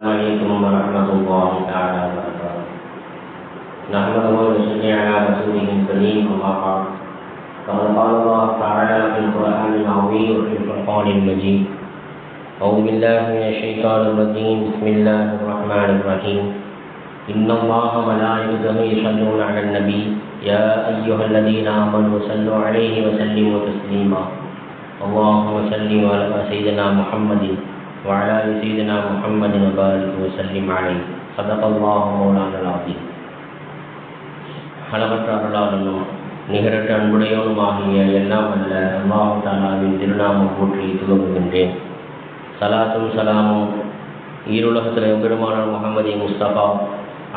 عليكم ورحمة الله تعالى وبركاته. نحمده ونصلي على رسوله الكريم أما بعد. فقد قال الله تعالى في القرآن العظيم وفي الفرقان المجيد. أعوذ بالله من الشيطان الرجيم. بسم الله الرحمن الرحيم. إن الله وملائكته يصلون على النبي. يا أيها الذين آمنوا صلوا عليه وسلموا تسليما. اللهم صل على سيدنا محمد. وعلى آل سيدنا محمد وبارك وسلم عليه صدق الله مولانا العظيم அளவற்ற அருளாளனும் நிகரற்ற அன்புடையவனுமாகிய எல்லாம் அல்ல அல்லாஹு தாலாவின் திருநாமம் போற்றி துவங்குகின்றேன் சலாத்தும் சலாமும் ஈருலகத்தில் எம்பெருமான முகமதி முஸ்தபா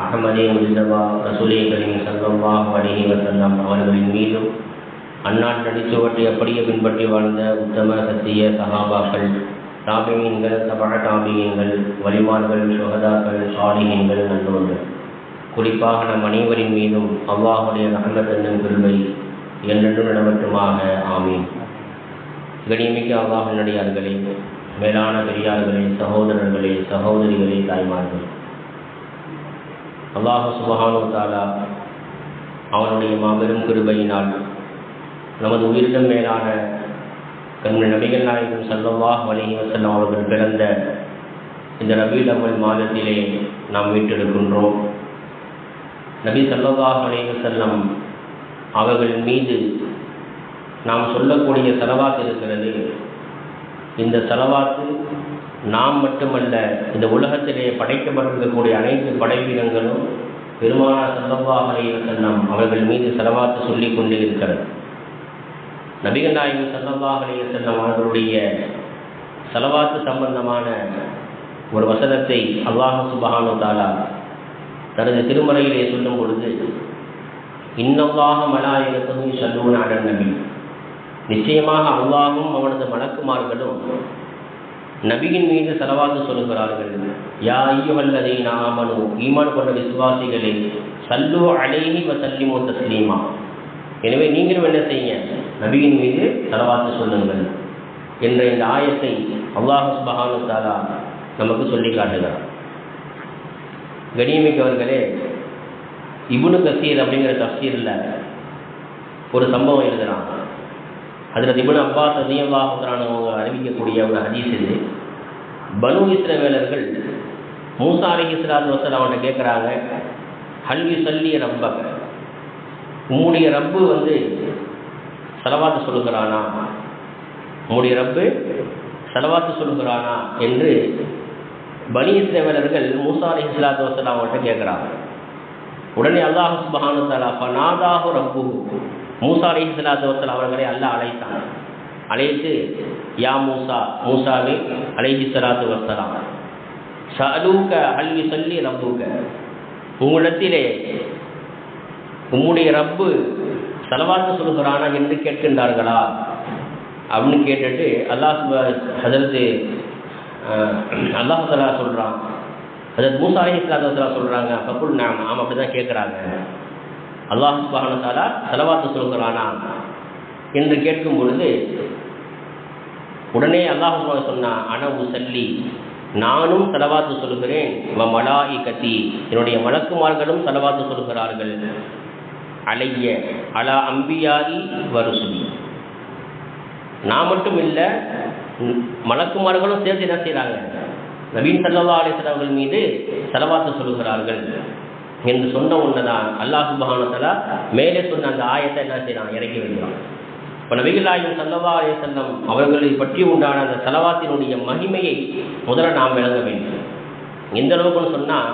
அகமதே முஸ்தபா ரசூலே கரீம் சல்லாஹ் அலிஹி வசல்லம் அவர்களின் மீதும் அந்நாட்டு அடிச்சுவட்டை அப்படியே பின்பற்றி வாழ்ந்த உத்தம சத்திய சகாபாக்கள் தாபியீன்கள் தபழ தாபியீன்கள் வலிமார்கள் சுகதாக்கள் சாலிகங்கள் நல்லோர்கள். குறிப்பாக நம் அனைவரின் மீதும் அல்லாஹுடைய ரஹமத் கிருபை என்றென்றும் நடவட்டுமாக ஆமீன். கணிமிக்க அல்லாஹினடியார்களே மேலான பெரியார்களே சகோதரர்களே சகோதரிகளே தாய்மார்கள். அல்லாஹு சுபஹானு தாலா அவனுடைய மாபெரும் கிருபையினால் நமது உயிரிடம் மேலான கண்மணி நபிகள் நாயகம் சல்லல்லாஹ் அலைஹி வஸல்லம் அவர்கள் பிறந்த இந்த ரபீல் அவ்வல் மாதத்திலே நாம் மீட்டெடுக்கின்றோம். நபி சல்லல்லாஹ் அலைஹி செல்லம் அவர்கள் மீது நாம் சொல்லக்கூடிய செலவாத்து இருக்கிறது. இந்த செலவாத்து நாம் மட்டுமல்ல இந்த உலகத்திலே படைக்கப்பட்டிருக்கக்கூடிய அனைத்து படைவீனங்களும் பெருமான சல்லல்லாஹ் அலைஹி செல்லம் அவர்கள் மீது செலவாத்து சொல்லிக் கொண்டே இருக்கிறது நபிகள் நாயகம் சல்லல்லாஹ் அலைஹி அவர்களுடைய செலவாத்து சம்பந்தமான ஒரு வசனத்தை அல்லாஹ் சுபஹானு தாலா தனது திருமறையிலே சொல்லும் பொழுது இன்னல்லாக மலாயகத்தும் சல்லூன் அடன் நபி. நிச்சயமாக அல்லாஹும் அவனது மலக்குமார்களும் நபியின் மீது செலவாத்து சொல்லுகிறார்கள். யா ஐயுவல்லதை நாமனு ஈமான் கொண்ட விசுவாசிகளே சல்லு அலேஹி வ சல்லிமு தஸ்லீமா. எனவே நீங்களும் என்ன செய்யுங்க? நபியின் மீது செலவாத்து சொல்லுங்கள் என்ற இந்த ஆயத்தை அல்லாஹு சுபஹானு தாலா நமக்கு சொல்லி காட்டுகிறார். கணியமிக்கவர்களே இபுனு கசீர் அப்படிங்கிற தஃசீரில் ஒரு சம்பவம் எழுதுகிறாங்க அதில் இபுன் அப்பாஸ் அதியல்லாஹுரானவங்க அறிவிக்கக்கூடிய ஒரு ஹதீஸ் இது. பனு இஸ்ரவேலர்கள் மூசா அலி வசல் அவன்கிட்ட கேட்குறாங்க ஹல்வி சொல்லி ரப்ப உம்முடைய ரப்பு வந்து செலவாத்து சொல்லுகிறானா? உங்களுடைய ரப்பு செலவாத்து சொல்லுகிறானா என்று பனி இஸ்ரேவலர்கள் மூசா அலி இஸ்லாத்து வசல் அவங்கள்ட்ட கேட்குறாங்க. உடனே அல்லாஹு சுபஹானு தாலா ஃபனாதாஹு ரப்பு மூசா அலி இஸ்லாத்து வசல் அவர்களை அல்லாஹ் அழைத்தான். அழைத்து யா மூசா மூசாவே அலைஹி சலாத்து வசலாம் சலூக்க அல்வி சொல்லி ரப்புக்க உங்களிடத்திலே உம்முடைய ரப்பு செலவாத்து சொல்கிறானா என்று கேட்கின்றார்களா? அப்படின்னு கேட்டுட்டு அல்லாஹ் ஹதரத்து அல்லாஹலா சொல்கிறான் ஹதரத் மூசா அலி இஸ்லாத்தலா சொல்கிறாங்க பக்குல் நாம் ஆமாம் அப்படி தான் கேட்குறாங்க அல்லாஹ் சுபானத்தாலா செலவாத்து சொல்கிறானா என்று கேட்கும் பொழுது உடனே அல்லாஹ் சொன்னான் அனவு சல்லி நானும் செலவாத்து சொல்கிறேன் வ இ கத்தி என்னுடைய மலக்குமார்களும் செலவாத்து சொல்கிறார்கள் அலைய அலா அம்பியாயி வருசுதி. நான் மட்டும் இல்லை மலக்குமார்களும் சேர்த்து என்ன செய்கிறாங்க நவீன் சல்லா அலிஸ்லாம்கள் மீது செலவாத்து சொல்லுகிறார்கள். என்று சொன்ன ஒன்றுதான் அல்லாஹ் சுபஹானத்தலா மேலே சொன்ன அந்த ஆயத்தை என்ன செய்யறான் இறக்கி வைக்கிறான் இப்போ நபிகளாயும் சல்லவா அலிசல்லம் அவர்களை பற்றி உண்டான அந்த செலவாத்தினுடைய மகிமையை முதல்ல நாம் விளங்க வேண்டும். எந்த அளவுக்குன்னு சொன்னால்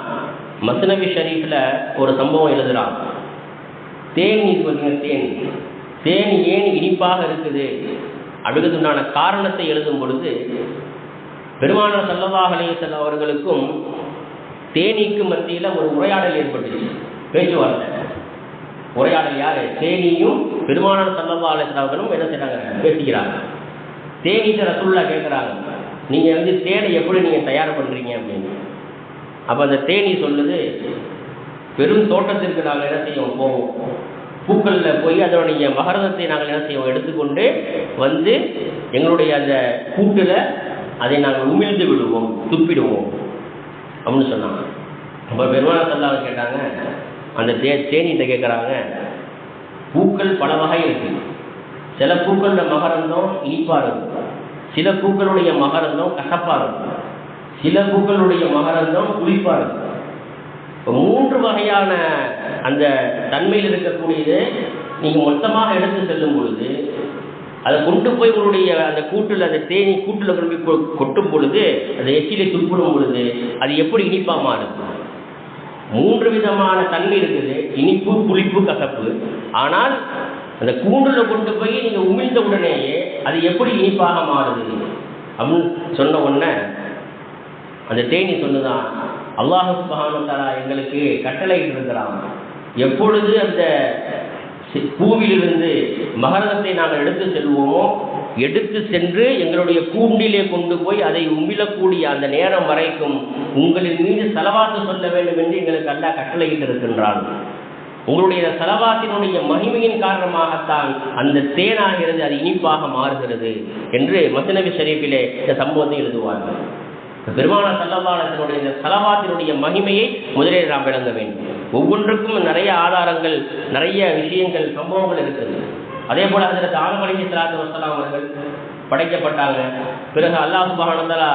மசனவி ஷரீஃபில் ஒரு சம்பவம் எழுதுகிறான் தேன் இது பார்த்தீங்கன்னா தேன். தேன் ஏன் இனிப்பாக இருக்குது? அடுத்ததுண்டான காரணத்தை எழுதும் பொழுது பெருமானார் சல்லல்லாஹ் செல்ல அவர்களுக்கும் தேனீக்கும் மத்தியில் ஒரு உரையாடல் ஏற்பட்டுச்சு. பேச்சுவார்த்தை. உரையாடல் யார்? தேனியும் பெருமானார் சல்லல்லா அலையம் அவர்களும் என்ன செய்கிறாங்க பேசிக்கிறாங்க. தேனீட்ட ரசுல்லா கேட்குறாங்க நீங்கள் வந்து தேனை எப்படி நீங்கள் தயார் பண்ணுறீங்க அப்படின்னு. அப்போ அந்த தேனி சொல்லுது பெரும் தோட்டத்திற்கு நாங்கள் என்ன செய்வோம்? போவோம். பூக்களில் போய் அதனுடைய மகரதத்தை நாங்கள் என்ன செய்வோம்? எடுத்துக்கொண்டு வந்து எங்களுடைய அந்த கூட்டில் அதை நாங்கள் உமிழ்ந்து விடுவோம் துப்பிடுவோம் அப்படின்னு சொன்னாங்க. அப்போ பெருமாள் சல்லாவை கேட்டாங்க அந்த தே தேனிகிட்ட கேட்குறாங்க பூக்கள் பல வகை இருக்கு சில பூக்களோட மகரந்தம் இனிப்பாக இருக்கும். சில பூக்களுடைய மகரந்தம் கசப்பாக இருக்கும். சில பூக்களுடைய மகரந்தம் புளிப்பாக இருக்கும். மூன்று வகையான அந்த தன்மையில் இருக்கக்கூடியது நீங்கள் மொத்தமாக எடுத்து செல்லும் பொழுது அதை கொண்டு போய் உங்களுடைய அந்த கூட்டில் அந்த தேனி கூட்டில் கொண்டு போய் கொட்டும் பொழுது அந்த எச்சிலை துப்பிடும் பொழுது அது எப்படி இனிப்பாக மாறுது மூன்று விதமான தன்மை இருக்குது. இனிப்பு புளிப்பு கசப்பு. ஆனால் அந்த கூண்டில் கொண்டு போய் நீங்கள் உமிழ்ந்த உடனேயே அது எப்படி இனிப்பாக மாறுது? அப்படின்னு சொன்ன உடனே அந்த தேனி சொன்னதான் அல்லாஹு சுப்ஹானஹு எங்களுக்கு கட்டளை இருக்கிறான் எப்பொழுது அந்த பூவிலிருந்து மகரந்தத்தை நாங்கள் எடுத்து செல்வோமோ எடுத்து சென்று எங்களுடைய கூண்டிலே கொண்டு போய் அதை உமிழக்கூடிய அந்த நேரம் வரைக்கும் உங்களின் மீது செலவாத்து சொல்ல வேண்டும் என்று எங்களுக்கு அல்லா கட்டளையிட்டு இருக்கின்றான் உங்களுடைய செலவாத்தினுடைய மகிமையின் காரணமாகத்தான் அந்த தேனாகிறது அது இனிப்பாக மாறுகிறது என்று மசனவி ஷரீஃபிலே இந்த சம்பவத்தை எழுதுவார்கள். பெருமான சல்லமானத்தினுடைய இந்த செலவாத்தினுடைய மகிமையை முதலில் நாம் விளங்க வேண்டும். ஒவ்வொன்றுக்கும் நிறைய ஆதாரங்கள் நிறைய விஷயங்கள் சம்பவங்கள் இருக்குது. அதே போல அதில் ஆதம் சலாத்து வசலாம் அவர்கள் படைக்கப்பட்டாங்க. பிறகு அல்லாஹ் சுபஹானந்தலா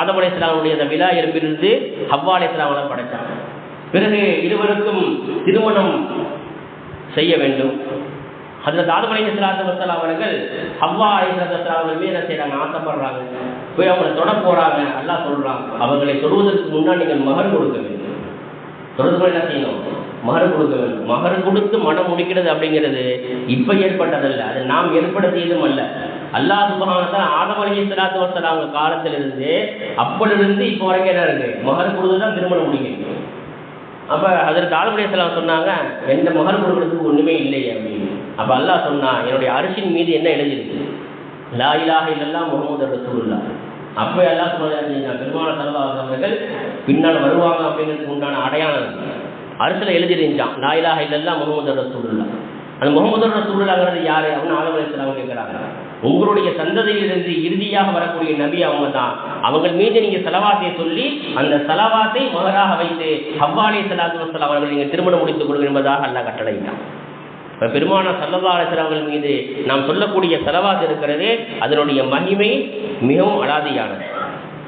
ஆதமலை அலி இஸ்லாமுடைய அந்த விழா எறும்பிலிருந்து ஹவ்வாலை அலி படைத்தாங்க. பிறகு இருவருக்கும் திருமணம் செய்ய வேண்டும். அதில் ஆதம் அலி அவர்கள் ஹவ்வா அலி அவர்கள் என்ன செய்கிறாங்க ஆசைப்படுறாங்க. போய் அவங்களை தொட போறாங்க. அல்லாஹ் சொல்றாங்க அவர்களை தொடுவதற்கு முன்னால் நீங்கள் மகர் கொடுக்க வேண்டும். தொடர்பு என்ன செய்யணும்? மகர் கொடுக்க வேண்டும். மகர் கொடுத்து மனம் முடிக்கிறது அப்படிங்கிறது இப்போ ஏற்பட்டதல்ல. அது நாம் ஏற்படுத்தியதும் அல்ல. அல்லா சுபஹானதான் ஆதம் அலி சலாத்து வசலாம் அவங்க காலத்திலிருந்து அப்பிலிருந்து இப்போ வரைக்கும் என்ன இருக்கு? மகர் கொடுத்து தான் திருமணம் முடிக்கணும் அப்போ அதற்கு ஆதம் அலி சொன்னாங்க எந்த மகர் கொடுக்கறதுக்கு ஒன்றுமே இல்லை அப்படின்னு. அப்போ அல்லாஹ் சொன்னா என்னுடைய அரிசின் மீது என்ன எழுதியிருக்கு? லா இலாக இல்லல்லாஹ் முகமது ரசூல்லா அப்போ எல்லாம் சொன்னாங்க பெருமான சரதாஸ் அவர்கள் பின்னால் வருவாங்க அப்படிங்கிறதுக்கு உண்டான அடையாளம் அரசில் எழுதியிருந்தான் லா இலாக இல்லல்லாஹ் முகமது ரசூல்லா அந்த முகமது ரசூல்லாங்கிறது யாரு? அப்படின்னு ஆலோசனை அவங்க கேட்குறாங்க. உங்களுடைய சந்ததியிலிருந்து இறுதியாக வரக்கூடிய நபி அவங்க தான். அவங்க மீது நீங்க செலவாத்தை சொல்லி அந்த செலவாத்தை மகராக வைத்து ஹவ்வாலே சலாத்து வசலாம் அவர்கள் நீங்க திருமணம் முடித்துக் கொடுங்க என்பதாக அல்லாஹ் கட்டளையிட்டான். பெருமான சல்லல்லாஹு அவர்கள் மீது நாம் சொல்லக்கூடிய செலவாக இருக்கிறதே அதனுடைய மகிமை மிகவும் அலாதியானது.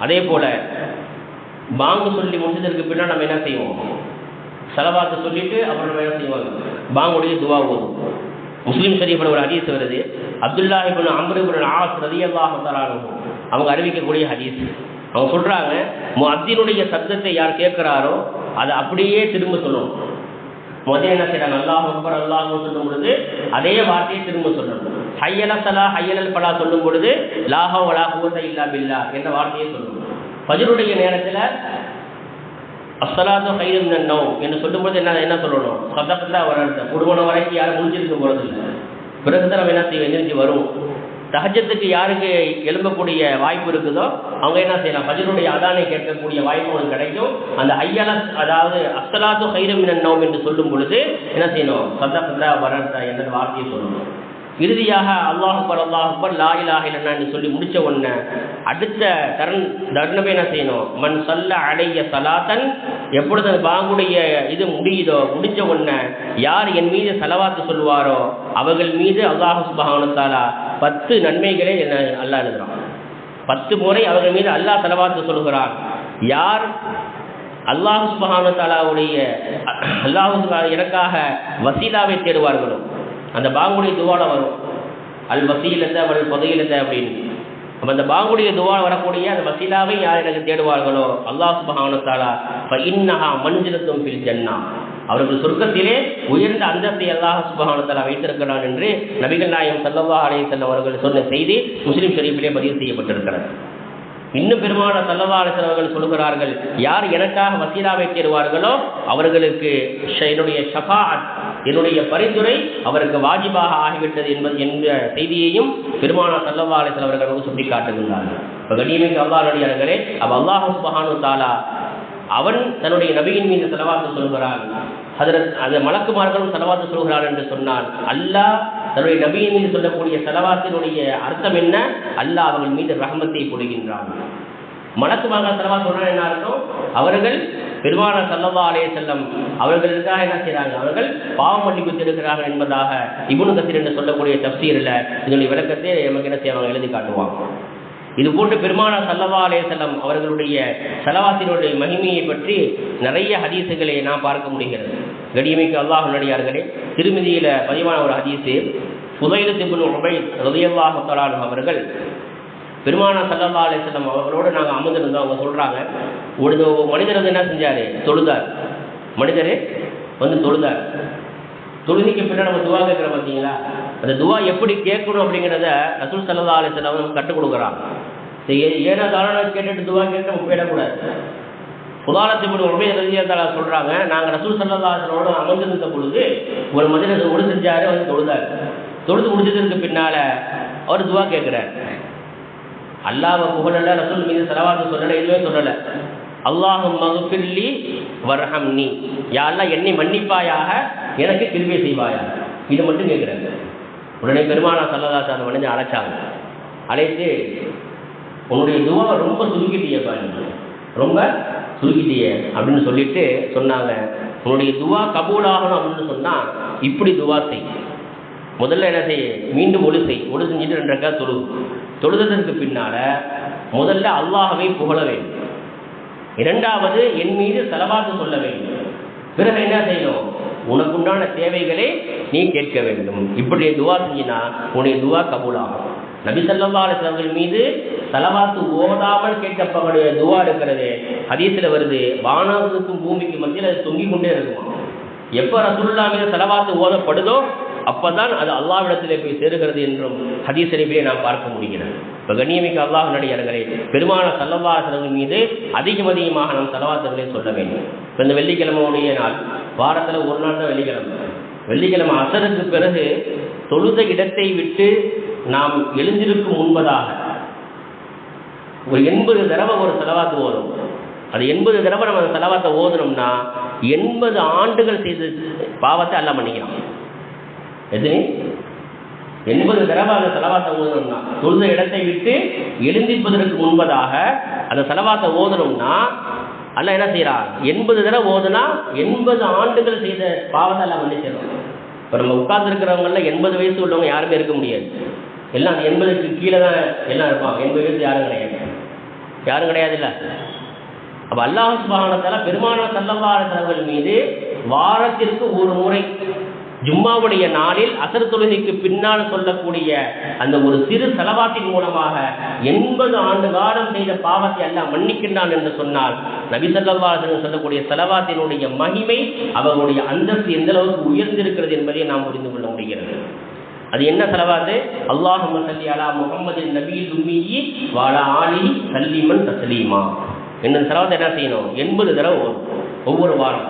அதே போல பாங்கு சொல்லி முடிஞ்சதற்கு பின்னால் நம்ம என்ன செய்வோம்? செலவாத்தை சொல்லிட்டு அப்புறம் நம்ம என்ன செய்வாங்க பாங்குடைய துவா ஓதும் முஸ்லீம் ஷரீஃபில் ஒரு ஹதீஸ் வருது. அப்துல்லா இபின் அம்ரு ஆஸ் ரதியல்லாஹு தஆலா அவங்க அறிவிக்கக்கூடிய ஹதீஸ். அவங்க சொல்றாங்க அப்தினுடைய சப்தத்தை யார் கேட்கிறாரோ அதை அப்படியே திரும்ப சொல்லணும். முதல்ல என்ன செய்யறாங்க அல்லாஹ் அக்பர் அல்லாஹ் சொல்லும் பொழுது அதே வார்த்தையை திரும்ப சொல்லணும். ஹையல சலா ஹையலல் பலா சொல்லும் பொழுது லாஹோ வலா குவத்த இல்லா பில்லா என்ற வார்த்தையை சொல்லணும். பஜருடைய நேரத்தில் அஸ்ஸலாத்து ஹைரம் நன்னோ என்று சொல்லும்போது என்ன என்ன சொல்லணும்? சதத்தில் வர குடும்பம் வரைக்கும் யாரும் முடிஞ்சிருக்க போகிறது இல்லை பிறகு தான் நம்ம என்ன செய்வோம் எந்திரிச்சு வரும் தஹஜத்துக்கு யாருக்கு எழும்பக்கூடிய வாய்ப்பு இருக்குதோ அவங்க என்ன செய்யலாம்? பஜனுடைய அதானை கேட்கக்கூடிய வாய்ப்பு அவங்களுக்கு கிடைக்கும். அந்த ஐயல அதாவது அஸ்தலாத்து ஹைரும் நன்னோம் என்று சொல்லும் பொழுது என்ன செய்யணும்? சதக்கத்தா வரத என்ற வார்த்தையை சொல்லணும்? இறுதியாக அல்லாஹ் அக்பர் அல்லாஹ் அக்பர் லா சொல்லி முடிச்ச உடனே அடுத்த தரன் தருணமே என்ன செய்யணும்? மண் சொல்ல அடைய சலாத்தன் எப்பொழுது அந்த பாங்குடைய இது முடியுதோ முடிஞ்ச உடனே யார் என் மீது செலவாத்து சொல்லுவாரோ அவர்கள் மீது அல்லாஹு சுபஹானுத்தாலா பத்து நன்மைகளை என்ன அல்லாஹ் எழுதுறான். பத்து முறை அவர்கள் மீது அல்லாஹ் செலவாத்து சொல்கிறான் யார் அல்லாஹு சுபஹானு தாலாவுடைய அல்லாஹு எனக்காக வசீலாவை தேடுவார்களோ அந்த பாங்குடைய துவால வரும். அல் வசீலத்தை அவள் புதையிலத்த அப்படின்னு. அப்போ அந்த பாங்குடைய துவா வரக்கூடிய அந்த வசீலாவை யார் எனக்கு தேடுவார்களோ? அல்லாஹ் சுபஹானு இப்போ இன்னஹா மஞ்சிரத்தும் பில் ஜன்னா. அவர்கள் சொர்க்கத்திலே உயர்ந்த அந்தத்தை அல்லாஹ் சுபஹானு வைத்திருக்கிறான் என்று நபிகள் நாயம் சல்லவா அலைய வஸல்லம் அவர்கள் சொன்ன செய்தி முஸ்லீம் ஷெரீஃபிலே பதிவு செய்யப்பட்டிருக்கிறது. இன்னும் பெருமான சல்லவாரசர் அவர்கள் சொல்கிறார்கள் யார் எனக்காக வசீலாவை தேடுவார்களோ அவர்களுக்கு என்னுடைய ஷபாத் என்னுடைய பரிந்துரை அவருக்கு வாஜிபாக ஆகிவிட்டது என்பது என்ற செய்தியையும் பெருமான சல்லவாரசர் அவர்கள் வந்து சுட்டி காட்டுகின்றார்கள். இப்போ கண்ணியமிக்கு அல்லாஹடியார்களே அவ் அல்லாஹ் தாலா அவன் தன்னுடைய நபியின் மீது செலவாத்து சொல்கிறான். அதில் அது மலக்குமார்களும் செலவாத்து சொல்கிறான் என்று சொன்னால் அல்லாஹ் தன்னுடைய நபியின் மீது சொல்லக்கூடிய செலவாத்தினுடைய அர்த்தம் என்ன? அல்லாஹ் அவர்கள் மீது ரஹமத்தை பொழுகின்றான் மலக்குமாக செலவா சொன்னா என்ன அவர்கள் பெருமான சல்லவா அலே செல்லம் அவர்களுக்காக என்ன செய்கிறாங்க அவர்கள் பாவம் மன்னிப்பு திருக்கிறார்கள் என்பதாக இபுனு கசீர் என்று சொல்லக்கூடிய தப்சீரில் இதனுடைய விளக்கத்தை நமக்கு என்ன செய்வாங்க? எழுதி காட்டுவாங்க. இது போன்று பெருமானா சல்லவா அலே செல்லம் அவர்களுடைய செலவாசினுடைய மகிமையை பற்றி நிறைய ஹதீசுகளை நாம் பார்க்க முடிகிறது. கடியமைக்கு அல்லாஹ் நடிகார்களே திருமதியில பதிவான ஒரு ஹதீஸு புதையில திபுல் உபை ரதியல்லாஹ் அவர்கள் பெருமானா சல்லல்லா அலிஸ்லம் அவர்களோடு நாங்கள் அமர்ந்திருந்தோம். அவங்க சொல்கிறாங்க ஒரு மனிதர் வந்து என்ன செஞ்சார்? தொழுதார். மனிதர் வந்து தொழுதார். தொழுதிக்கு பின்னாடி நம்ம துவா கேட்குற பார்த்தீங்களா அந்த துவா எப்படி கேட்கணும் அப்படிங்கிறத ரசூல் சல்லா அலிஸ்லாம் செல்லம் நமக்கு கற்றுக் கொடுக்குறான் ஏன்னா தாராளம் கேட்டுட்டு துவா கேட்டு நம்ம போயிடக்கூடாது புதாலத்தின் உண்மை ரதியத்தாளா சொல்கிறாங்க நாங்கள் ரசூல் சல்லா அமர்ந்திருந்த பொழுது ஒரு மனிதர் ஒளி வந்து தொழுதார். தொழுது முடிஞ்சதுக்கு பின்னால் அவர் துவா கேட்குறார். அல்லாவை புகழல ரசூல் மீது செலவாத்து சொல்லலை எதுவுமே சொல்லலை. அல்லாஹும் மகுபில்லி வர்ஹம் நீ யாரெல்லாம் என்னை மன்னிப்பாயாக எனக்கு கிருபை செய்வாயா இது மட்டும் கேட்குறாங்க உடனே பெருமானா சல்லதா சார் மனிதன் அழைச்சாங்க. அழைத்து உன்னுடைய துவாவை ரொம்ப சுருக்கிட்டியப்பா ரொம்ப சுருக்கிட்டிய அப்படின்னு சொல்லிட்டு சொன்னாங்க. உன்னுடைய துவா கபூலாகணும் அப்படின்னு சொன்னால் இப்படி துவா செய். முதல்ல என்ன செய்ய மீண்டும் ஒழு செய். ஒழு செஞ்சுட்டு ரெண்டு ரெக்கா தொழு தொழுதற்கு பின்னால முதல்ல அல்லாஹவை புகழ வேண்டும். இரண்டாவது என் மீது செலவாத்து சொல்ல வேண்டும். பிறகு என்ன செய்யணும்? உனக்குண்டான தேவைகளை நீ கேட்க வேண்டும். இப்படி துவா செஞ்சினா உன்னுடைய துவா கபூலாகும். நபி அலிஸ்லாம்கள் மீது செலவாத்து ஓதாமல் கேட்டப்பவனுடைய துவா இருக்கிறது. ஹதீஸில் வருது வானத்துக்கும் பூமிக்கு மத்தியில் அது தொங்கிக் கொண்டே இருக்கும் எப்போ ரசுல்லா மீது செலவாத்து ஓதப்படுதோ அப்பதான் அது அல்லாவிடத்திலே போய் சேருகிறது என்றும் ஹதீசரிபிலே நாம் பார்க்க முடிகிறது. இப்போ கண்ணியமிக்க அல்லாஹ் நடிகர்களே பெருமான சல்லவாசனங்கள் மீது அதிகம் அதிகமாக நாம் செலவாசர்களை சொல்ல வேண்டும். இப்போ இந்த வெள்ளிக்கிழமையுடைய நாள் வாரத்தில் ஒரு நாள் தான் வெள்ளிக்கிழமை. வெள்ளிக்கிழமை அசருக்கு பிறகு தொழுத இடத்தை விட்டு நாம் எழுந்திருக்கும் முன்பதாக ஒரு எண்பது தடவை ஒரு செலவாத்து ஓதும். அது எண்பது தடவை நம்ம அந்த செலவாத்தை ஓதுனோம்னா எண்பது ஆண்டுகள் செய்த பாவத்தை எல்லாம் பண்ணிக்கலாம் எது? எண்பது தடவை அந்த செலவாத்தை ஓதணும்னா தொழுத இடத்தை விட்டு எழுந்திப்பதற்கு முன்பதாக அந்த செலவாத்தை ஓதணும்னா அல்ல என்ன செய்யறான் எண்பது தடவை ஓதுனா எண்பது ஆண்டுகள் செய்த பாவத்தை எல்லாம் மன்னிச்சிடணும் இப்போ நம்ம உட்கார்ந்துருக்கிறவங்கள எண்பது வயசு உள்ளவங்க யாருமே இருக்க முடியாது. எல்லாம் அந்த எண்பதுக்கு கீழே தான் எல்லாம் இருப்பாங்க. எண்பது வயசு யாரும் கிடையாது. யாரும் கிடையாது இல்லை? அப்போ அல்லாஹ் சுபானத்தால பெருமான சல்லவாரத்தவர்கள் மீது வாரத்திற்கு ஒரு முறை ஜும்மாவுடைய நாளில் அசர் தொழுகைக்கு பின்னால் சொல்லக்கூடிய அந்த ஒரு சிறு செலவாத்தின் மூலமாக எண்பது ஆண்டு காலம் செய்த பாவத்தை எல்லாம் மன்னிக்கின்றான் என்று சொன்னால் நபிசல்லாசன் சொல்லக்கூடிய செலவாத்தினுடைய மகிமை அவர்களுடைய அந்தஸ்து எந்த அளவுக்கு உயர்ந்திருக்கிறது என்பதை நாம் புரிந்து கொள்ள முடிகிறது. அது என்ன செலவாது அல்லாஹும் சல்லி அலா முகமது நபி தும்மியி வாழா ஆலி சல்லிமன் தசலீமா என்ன செலவாத்தை என்ன செய்யணும்? எண்பது தடவை ஒவ்வொரு வாரம்.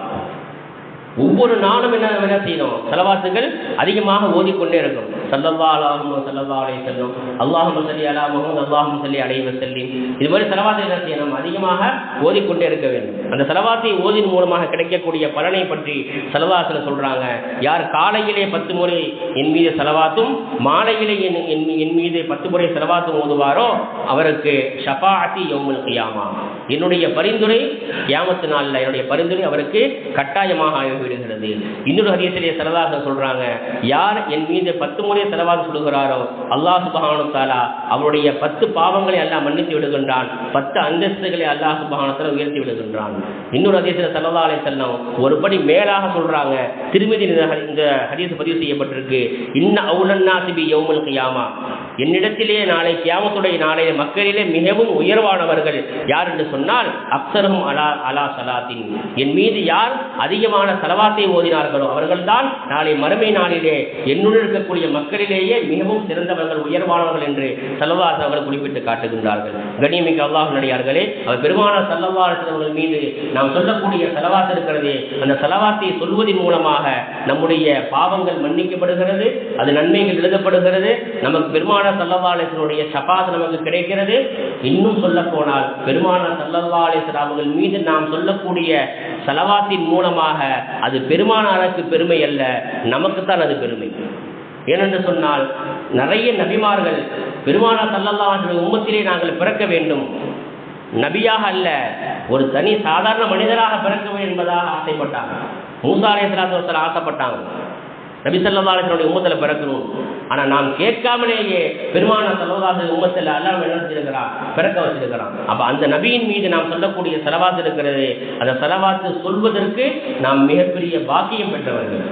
ஒவ்வொரு நாளும் என்ன என்ன செய்யணும்? செலவாசுகள் அதிகமாக ஓதிக்கொண்டே இருக்கும் சல்லல்லா அலாஹும் சல்லல்லா செல்லும் அல்லாஹும் சல்லி அலா முகமது அல்லாஹும் சல்லி அலைவ இது மாதிரி செலவாத்தை அதிகமாக ஓதிக்கொண்டே இருக்க வேண்டும். அந்த செலவாத்தை ஓதின் மூலமாக கிடைக்கக்கூடிய பலனை பற்றி செலவாசில் சொல்றாங்க. யார் காலையிலே பத்து முறை என் மீது செலவாத்தும் மாலையிலே என் என் மீது பத்து முறை செலவாத்தும் ஓதுவாரோ அவருக்கு ஷபாத்தி யோமுல் கியாமா. என்னுடைய பரிந்துரை கியாமத்து நாளில் என்னுடைய பரிந்துரை அவருக்கு கட்டாயமாக ஆகிவிடுகிறது. இன்னொரு ஹரியத்திலே செலவாக சொல்றாங்க யார் என் மீது பத்து முறை செலவாக சொல்லுகிறாரோ? அல்லாஹு சுபஹானு தாலா அவருடைய பத்து பாவங்களை எல்லாம் மன்னித்து விடுகின்றான். பத்து அந்தஸ்துகளை அல்லாஹு சுபஹானத்தில் உயர்த்தி விடுகின்றான். இன்னொரு ஹதீஸில் சல்லா செல்லம் ஒரு படி மேலாக சொல்றாங்க. திருமதி இந்த ஹதீஸ் பதிவு செய்யப்பட்டிருக்கு. இன்ன அவுலன்னா சிபி யௌமல் கியாமா. என்னிடத்திலே நாளை கியாமத்துடைய நாளைய மக்களிலே மிகவும் உயர்வானவர்கள் யார் என்று சொன்னால் அப்சரும் அலா அலா சலாத்தின். என் மீது யார் அதிகமான செலவாத்தை ஓதினார்களோ அவர்கள்தான் நாளை மறுமை நாளிலே என்னுடன் இருக்கக்கூடிய மக்கள் மக்களிலேயே மிகவும் சிறந்தவர்கள் உயர்வானவர்கள் என்று செலவாஸ் அவர்கள் குறிப்பிட்டு காட்டுகின்றார்கள். கண்ணியமிக்க அல்லாஹ் நடிகார்களே அவர் பெருமான செல்லவாசவர்கள் மீது நாம் சொல்லக்கூடிய செலவாத் இருக்கிறது. அந்த செலவாத்தை சொல்வதன் மூலமாக நம்முடைய பாவங்கள் மன்னிக்கப்படுகிறது அது நன்மைகள் எழுதப்படுகிறது. நமக்கு பெருமான சல்லவாலேசனுடைய சபாத் நமக்கு கிடைக்கிறது. இன்னும் சொல்ல போனால் பெருமான சல்லவாலேசன் அவர்கள் மீது நாம் சொல்லக்கூடிய செலவாத்தின் மூலமாக அது பெருமானாருக்கு பெருமை அல்ல நமக்குத்தான் அது பெருமை. ஏனென்று சொன்னால் நிறைய நபிமார்கள் பெருமானா சல்லல்லாஹ் உம்மத்திலே நாங்கள் பிறக்க வேண்டும். நபியாக அல்ல ஒரு தனி சாதாரண மனிதராக பிறக்க வேண்டும் என்பதாக ஆசைப்பட்டாங்க. மூசா அலைஹிஸ்ஸலாத்து ஆசைப்பட்டாங்க. நபி ஸல்லல்லாஹு அலைஹி உம்மத்தில் பிறக்கணும். ஆனா நாம் கேட்காமலேயே பெருமான சல்லல்லாஹு உம்மத்தில் அல்லாஹ் என்ன பிறக்க வச்சிருக்கிறான். அப்ப அந்த நபியின் மீது நாம் சொல்லக்கூடிய செலவாத்து இருக்கிறது. அந்த செலவாத்து சொல்வதற்கு நாம் மிகப்பெரிய பாக்கியம் பெற்றவர்கள்.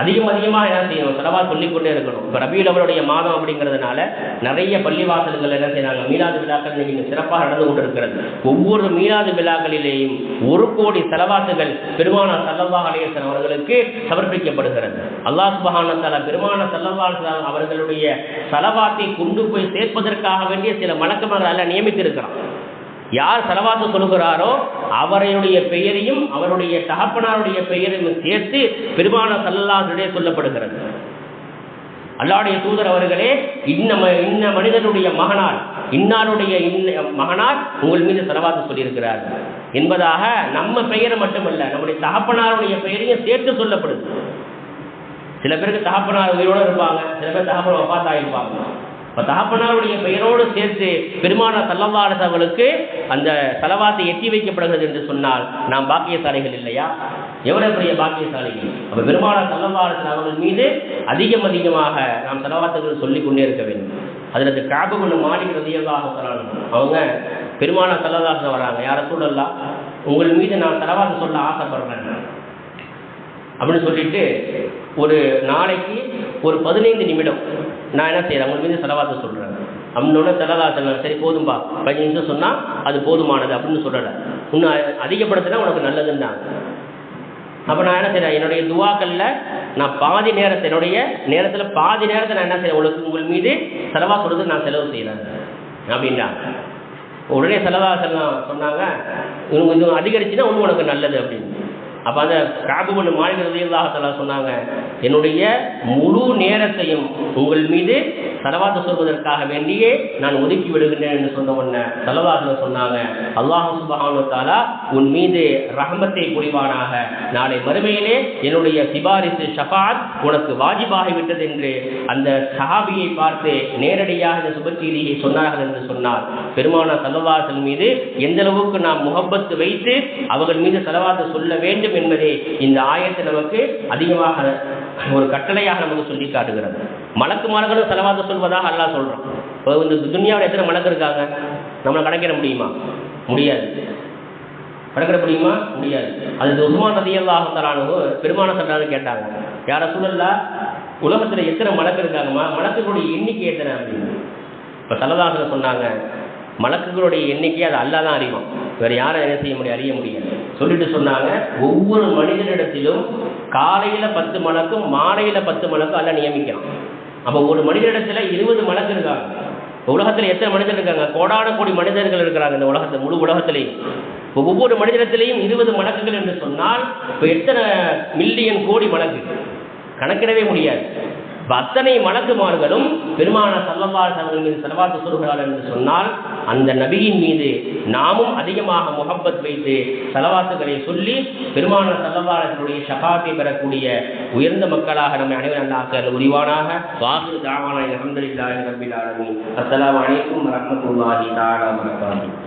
அதிகம் அதிகமாக என்ன செய்யணும்? செலவா சொல்லிக்கொண்டே இருக்கணும். இப்போ ரபியுல் அவருடைய மாதம் அப்படிங்கிறதுனால நிறைய பள்ளிவாசல்கள் என்ன செய்யறாங்க மீலாது விழாக்கள் இன்னைக்கு சிறப்பாக நடந்து கொண்டிருக்கிறது. ஒவ்வொரு மீலாது விழாக்களிலேயும் ஒரு கோடி செலவாத்துகள் பெருமான சல்லல்லா அலையசன் அவர்களுக்கு சமர்ப்பிக்கப்படுகிறது. அல்லாஹ் சுபஹான தலா பெருமான சல்லல்லா அவர்களுடைய செலவாத்தை கொண்டு போய் சேர்ப்பதற்காக வேண்டிய சில மலக்கமர்கள் அல்ல நியமித்திருக்கிறான். யார் செலவாத்து சொல்கிறாரோ அவருடைய பெயரையும் அவருடைய தகப்பனாருடைய பெயரையும் சேர்த்து பெருமான சல்லல்லாஹுடைய சொல்லப்படுகிறது. அல்லாடைய தூதர் அவர்களே இன்ன இன்ன மனிதனுடைய மகனார் இன்னாருடைய இன்ன மகனார் உங்கள் மீது செலவாத்து சொல்லியிருக்கிறார் என்பதாக நம்ம பெயரை மட்டுமல்ல நம்முடைய தகப்பனாருடைய பெயரையும் சேர்த்து சொல்லப்படுது. சில பேருக்கு தகப்பனார் உயிரோடு இருப்பாங்க சில பேர் தகப்பனார் பார்த்தாயிருப்பாங்க இருப்பாங்க தகப்பனாருடைய பெயரோடு சேர்த்து பெருமான சல்லவாரசவர்களுக்கு அந்த செலவாத்தை எட்டி வைக்கப்படுகிறது என்று சொன்னால் நாம் பாக்கியசாலைகள் இல்லையா? எவ்வளவு பெரிய பாக்கியசாலிகள்? அப்போ பெருமான சல்லவாரசன் அவர்கள் மீது அதிகம் அதிகமாக நாம் செலவாத்துகள் சொல்லிக் கொண்டே இருக்க வேண்டும். அதில் காபு ஒன்று மாடிக்கு ரதியதாக சொல்லணும் அவங்க பெருமான சல்லதாசன் வராங்க. யாரை சூழல்லாம் உங்கள் மீது நான் தலவாசம் சொல்ல ஆசைப்படுறேன். அப்படின்னு சொல்லிட்டு ஒரு நாளைக்கு ஒரு பதினைந்து நிமிடம் நான் என்ன செய்கிறேன் உங்கள் மீது செலவாத்த சொல்கிறேன் அப்படின்னோட செலவா சரி போதும்பா. பதினஞ்சு நிமிஷம் சொன்னால் அது போதுமானது அப்படின்னு சொல்லலை. இன்னும் அதிகப்படுத்தினா உனக்கு நல்லதுன்னாங்க அப்போ நான் என்ன செய்கிறேன் என்னுடைய துவாக்களில் நான் பாதி நேரத்தை என்னுடைய நேரத்தில் பாதி நேரத்தை நான் என்ன செய்கிறேன் உங்களுக்கு உங்கள் மீது செலவா சொல்றது நான் செலவு செய்கிறேன் அப்படின்றாங்க உடனே செலவா சொன்னாங்க இவங்க இது அதிகரிச்சுன்னா இன்னும் உனக்கு நல்லது அப்படின்னு. அப்போ அந்த காபுபன் மாநில ரதியல்லாஹத்தலா சொன்னாங்க. என்னுடைய முழு நேரத்தையும் உங்கள் மீது செலவாத்து சொல்வதற்காக வேண்டியே நான் ஒதுக்கி விடுகின்றேன் என்று சொன்ன உடனே செலவாத்தில் சொன்னாங்க அல்லாஹ் சுபஹானு உன் மீது ரஹமத்தை புரிவானாக. நாளை மறுமையிலே என்னுடைய சிபாரிசு ஷபாத் உனக்கு வாஜிபாகிவிட்டது என்று அந்த சஹாபியை பார்த்து நேரடியாக இந்த சுபச்செய்தியை சொன்னார்கள் என்று சொன்னார். பெருமான சல்லவாசல் மீது எந்த அளவுக்கு நாம் முகப்பத்து வைத்து அவர்கள் மீது செலவாத்து சொல்ல வேண்டும் என்பதே இந்த ஆயத்தை நமக்கு அதிகமாக ஒரு கட்டளையாக நமக்கு சொல்லி காட்டுகிறது. மலக்கு மலங்களும் செலவாக சொல்வதாக அல்லா சொல்கிறோம் இப்போ இந்த துன்யாவில் எத்தனை மலக்கு இருக்காங்க? நம்மளை கணக்கிட முடியுமா? முடியாது. கணக்கிட முடியுமா? முடியாது. அது உஸ்மான் ரதியல்லாஹு தலானு பெருமான சொல்றாரு கேட்டாங்க. யார சூழல்ல உலகத்துல எத்தனை மலக்கு இருக்காங்கம்மா? மலக்குகளுடைய எண்ணிக்கை எத்தனை? அப்படின்னு. இப்போ சல்லதாசன சொன்னாங்க மலக்குகளுடைய எண்ணிக்கை அது அல்லா தான் அறிவோம் வேற யாரும் என்ன செய்ய முடியும் அறிய முடியாது. சொல்லிட்டு சொன்னாங்க ஒவ்வொரு மனிதனிடத்திலும் காலையில் பத்து மலக்கும் மாலையில் பத்து மலக்கும் அல்ல நியமிக்கிறான். அப்போ ஒரு மனிதனிடத்துல இருபது மலக்கு இருக்காங்க. இப்ப உலகத்துல எத்தனை மனிதர் இருக்காங்க? கோடான கோடி மனிதர்கள் இருக்கிறாங்க இந்த உலகத்துல முழு உலகத்திலையும். இப்போ ஒவ்வொரு மனிதனத்திலையும் இருபது மலக்குகள் என்று சொன்னால் இப்போ எத்தனை மில்லியன் கோடி மலக்கு கணக்கிடவே முடியாது. அத்தனை மலக்குமார்களும் பெருமான சல்லல்லாஹு அவர்கள் மீது செலவாத்து சொல்கிறார்கள் என்று சொன்னால் அந்த நபியின் மீது நாமும் அதிகமாக முகப்பத் வைத்து செலவாத்துகளை சொல்லி பெருமான சல்லல்லாஹனுடைய ஷபாத்தை பெறக்கூடிய உயர்ந்த மக்களாக நம்மை அனைவரும் ஆக்க உரிவானாக. வாசு தாவான அலமதுல்லாஹி ரபில் ஆலமீன். அஸ்ஸலாமு அலைக்கும் வரஹ்மத்துல்லாஹி தஆலா வபரகாத்துஹு.